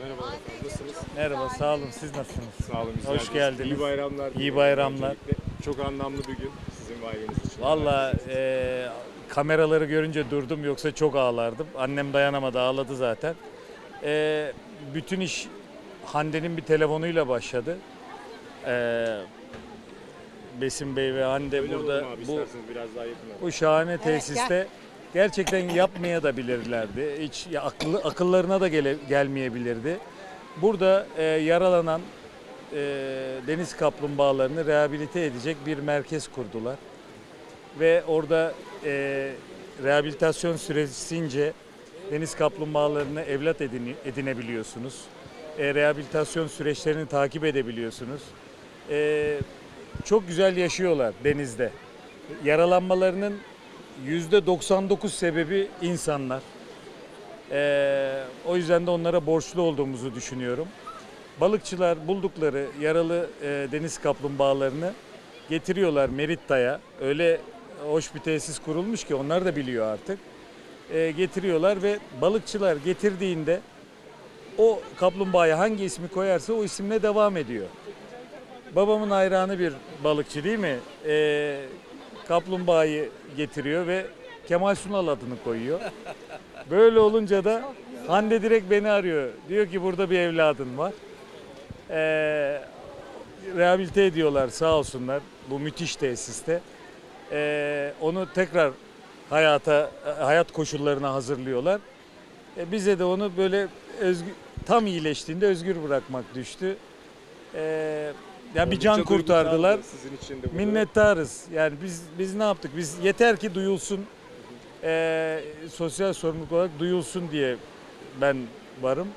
Merhaba efendim, nasılsınız? Merhaba, sağ olun. Siz nasılsınız? Sağ olun, bizler Hoş de. geldiniz. İyi bayramlar. İyi diliyorum bayramlar. öncelikle. Çok anlamlı bir gün sizin ve aileniz için. Valla e, kameraları görünce durdum yoksa çok ağlardım. Annem dayanamadı, ağladı zaten. E, bütün iş Hande'nin bir telefonuyla başladı. E, Besim Bey ve Hande Öyle burada olalım abi bu isterseniz biraz daha yakın olun. bu şahane tesiste gerçekten yapmaya da bilirlerdi. Hiç ya akıllı, akıllarına da gele, gelmeyebilirdi. Burada e, yaralanan e, deniz kaplumbağalarını rehabilite edecek bir merkez kurdular. Ve orada e, rehabilitasyon süresince deniz kaplumbağalarını evlat edini, edinebiliyorsunuz. E, rehabilitasyon süreçlerini takip edebiliyorsunuz. E, çok güzel yaşıyorlar denizde. Yaralanmalarının %99 sebebi insanlar. Ee, o yüzden de onlara borçlu olduğumuzu düşünüyorum. Balıkçılar buldukları yaralı e, deniz kaplumbağalarını getiriyorlar Meritta'ya. Öyle hoş bir tesis kurulmuş ki onlar da biliyor artık. Ee, getiriyorlar ve balıkçılar getirdiğinde o kaplumbağaya hangi ismi koyarsa o isimle devam ediyor. Babamın hayranı bir balıkçı değil mi? Ee, kaplumbağayı getiriyor ve Kemal Sunal adını koyuyor. Böyle olunca da Hande direkt beni arıyor. Diyor ki burada bir evladın var. Ee, rehabilite ediyorlar sağ olsunlar bu müthiş tesiste. Ee, onu tekrar hayata hayat koşullarına hazırlıyorlar. E, bize de onu böyle özgü, tam iyileştiğinde özgür bırakmak düştü. Ee, ya bir can kurtardılar. Sizin için de Minnettarız. Yani biz biz ne yaptık? Biz yeter ki duyulsun. eee, sosyal sorumluluk olarak duyulsun diye ben varım.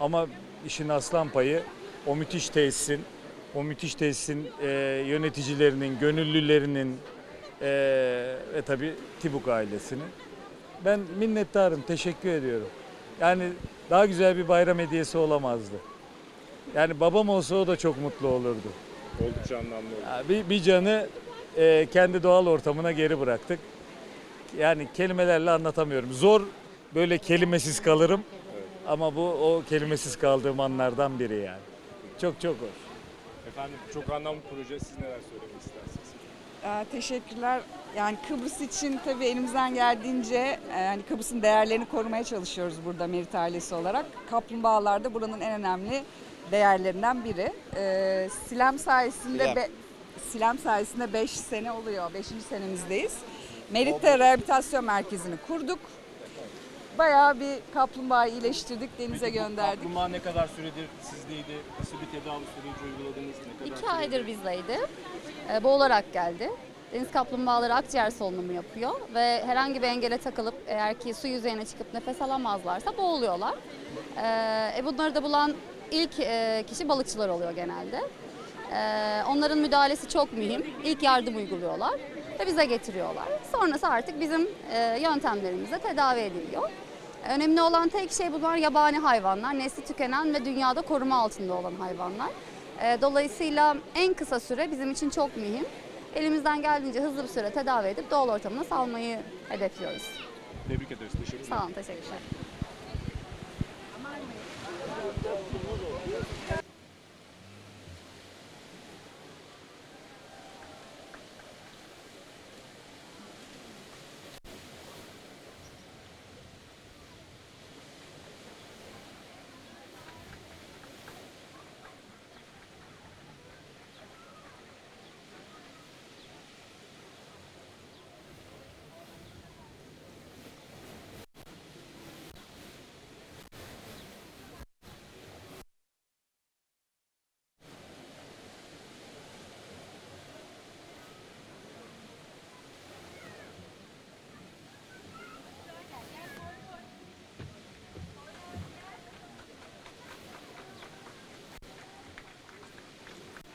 Ama işin aslan payı o müthiş tesisin, o müthiş tesisin eee, yöneticilerinin, gönüllülerinin eee, ve tabii Tibuk ailesinin. Ben minnettarım, teşekkür ediyorum. Yani daha güzel bir bayram hediyesi olamazdı. Yani babam olsa o da çok mutlu olurdu. Oldukça anlamlı oldu. Ya Bir, bir canı e, kendi doğal ortamına geri bıraktık. Yani kelimelerle anlatamıyorum. Zor böyle kelimesiz kalırım. Ama bu o kelimesiz kaldığım anlardan biri yani. Çok çok hoş. Efendim çok anlamlı proje. Siz neler söylemek istersiniz? Ee, teşekkürler. Yani Kıbrıs için tabii elimizden geldiğince e, yani Kıbrıs'ın değerlerini korumaya çalışıyoruz burada Merit ailesi olarak. Kaplumbağalar da buranın en önemli değerlerinden biri. Ee, Silem sayesinde be- Silem sayesinde 5 sene oluyor. 5. senemizdeyiz. Merit'te rehabilitasyon merkezini kurduk. Bayağı bir kaplumbağayı iyileştirdik, denize gönderdik. Kaplumbağa ne kadar süredir sizdeydi? Nasıl bir tedavi süreci uyguladınız? Ne kadar İki aydır bizdeydi. E, boğularak geldi. Deniz kaplumbağaları akciğer solunumu yapıyor ve herhangi bir engele takılıp eğer ki su yüzeyine çıkıp nefes alamazlarsa boğuluyorlar. E, e, bunları da bulan ilk e, kişi balıkçılar oluyor genelde. E, onların müdahalesi çok mühim. İlk yardım uyguluyorlar ve bize getiriyorlar. Sonrası artık bizim e, yöntemlerimizle tedavi ediliyor. Önemli olan tek şey bunlar yabani hayvanlar, nesli tükenen ve dünyada koruma altında olan hayvanlar. Dolayısıyla en kısa süre bizim için çok mühim. Elimizden geldiğince hızlı bir süre tedavi edip doğal ortamına salmayı hedefliyoruz. Tebrik ederiz. Teşekkürler. Sağ olun, teşekkürler.